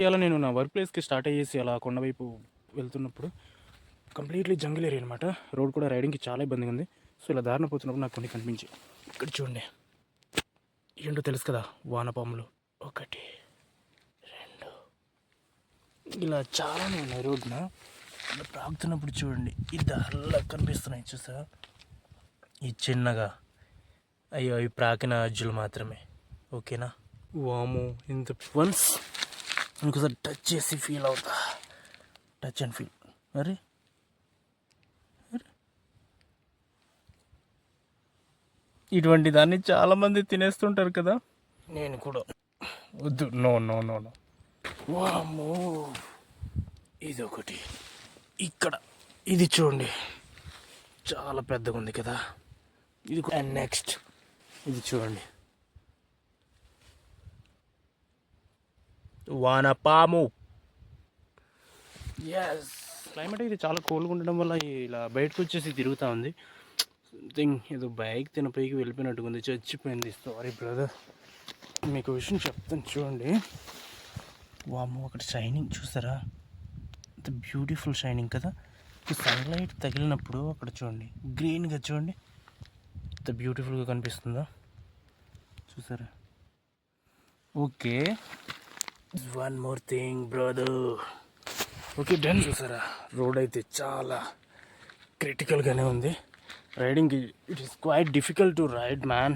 ఇవాళ నేను నా వర్క్ ప్లేస్కి స్టార్ట్ అయ్యేసి అలా కొండవైపు వెళ్తున్నప్పుడు కంప్లీట్లీ జంగిల్ ఏరియా అనమాట రోడ్ కూడా రైడింగ్కి చాలా ఇబ్బందిగా ఉంది. సో ఇలా దారిన పోతున్నప్పుడు నాకు కొన్ని కనిపించాయి. ఇక్కడ చూడండి. ఏంటో తెలుసు కదా వానపాములు. ఒకటి రెండు. ఇలా చాలానే ఉన్నాయి రోడ్న ఇలా ప్రాగుతున్నప్పుడు చూడండి ఈ దారిలో కనిపిస్తున్నాయి చూసా ఈ చిన్నగా. అయ్యో అవి ప్రాకిన అజ్జులు మాత్రమే. ఓకేనా? వాము ఇంత వన్స్ ఇంకోసారి టచ్ చేసి ఫీల్ అవుతా. టచ్ అండ్ ఫీల్ అరే అరే. ఇటువంటి దాన్ని చాలామంది తినేస్తుంటారు కదా? నేను కూడా. వద్దు. నో నో నో నో వామ్మో. ఇది ఒకటి ఇక్కడ. ఇది చూడండి. చాలా పెద్దగా ఉంది కదా? ఇది అండ్ నెక్స్ట్ ఇది చూడండి. వానపాము. ఎస్ క్లైమేట్ ఇది చాలా కూల్గా ఉండడం వల్ల ఇలా బయటకు వచ్చేసి తిరుగుతూ ఉంది. సంథింగ్ ఏదో బైక్ తిన పైకి వెళ్ళిపోయినట్టుగా ఉంది చచ్చిపోయింది. సారీ బ్రదర్ మీకు విషయం చెప్తాను చూడండి. వాము అక్కడ షైనింగ్ చూసారా? అంత బ్యూటిఫుల్ షైనింగ్ కదా. సన్లైట్ తగిలినప్పుడు అక్కడ చూడండి. గ్రీన్గా చూడండి. ఎంత బ్యూటిఫుల్గా కనిపిస్తుందో. చూసారా? Okay one more thing brother okay done చూసారా? రోడ్ అయితే చాలా క్రిటికల్గానే ఉంది. Riding it is quite difficult to ride man